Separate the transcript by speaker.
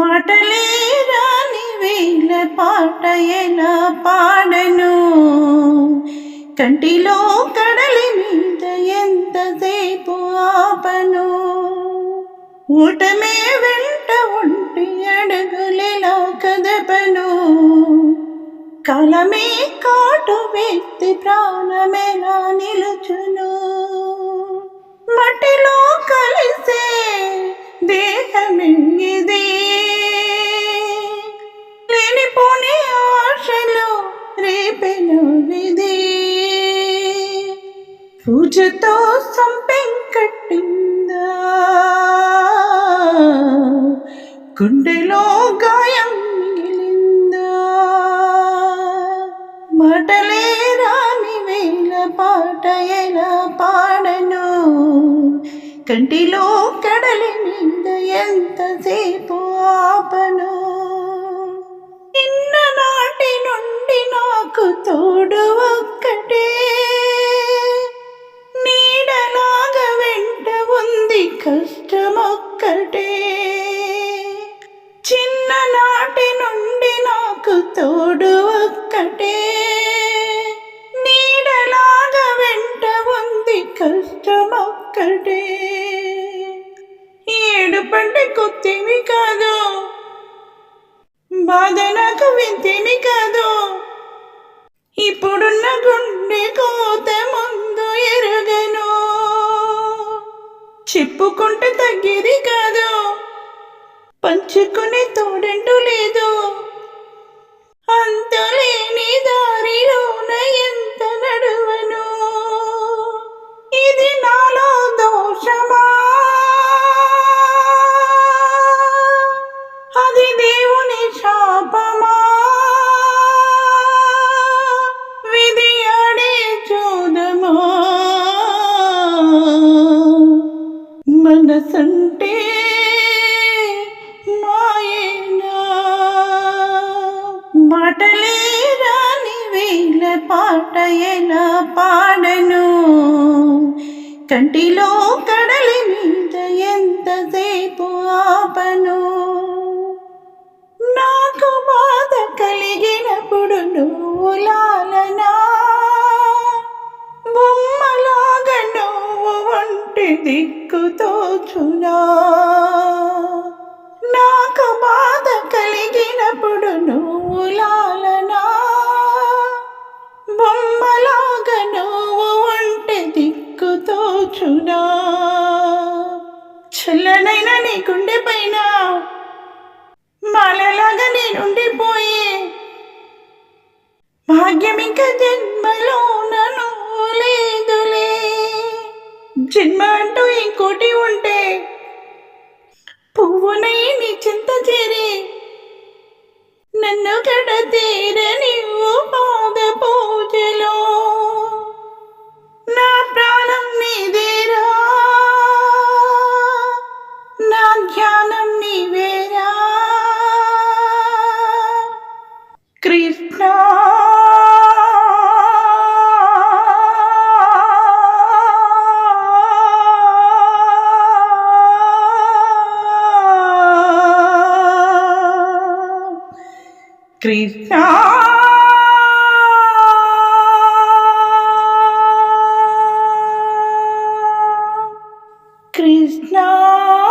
Speaker 1: మాటలే రాని వేల పాట ఎలా పాడను కంటిలో కడలి మీద ఎంతసేపు ఆపను ఊటమే వెంట ఉంటి అడుగులెలా కదపను కాలమే కాటు వ్యక్తి ప్రాణమెలా పూజతో సంపెంకట్టింద గుండెలో గాయం మిగిలిందా. మాటలే రాని వేల పాట ఎలా పాడను? కంటిలో కడలి నింద ఎంతసేపు ఆపను? కష్టమొక్కటే చిన్ననాటి నుండి నాకు తోడు ఒక్కటే. నీడలాగా వెంట ఉంది కష్టమొక్కటే ఏడు పంట కొత్తివి కాదు. బాధ నాకు వింతిని కాదు. ఇప్పుడున్న గుండె కోత ముందు ఎరుగను. చెప్పుకుంటూ తగ్గేది కాదు. పంచుకునే తోడంటూ లేదు. అంతులేని దారిలోన ఎంత నడువను? ఇది నాలో దోషమా? మనసంటే మాయనా మాటలే రాని వేల పాట ఎలా పాడను? కంటిలో కడలి మీద ఎంతసేపు ఆపను? నాకు బాధ కలిగినప్పుడు నువ్వు దిక్కుతోచునా నాకు బాధ కలిగినప్పుడు నువ్వు లాలనా? బొమ్మలాగా నువ్వు ఉంటే దిక్కుతోచునా? చల్లనైనా నీ గుండె పైన మాలలాగా నేనుండిపోయే. భాగ్యం ఇంకా జన్మలో జన్మ అంటూ ఇంకోటి ఉంటే పువ్వునై నీ చింత చేరి. నన్ను కడతీరని నీవు పాద పూజలో. నా ప్రాణం నీదేరా. నా ధ్యానం నీవేరా. కృష్ణ. Krishna. Krishna.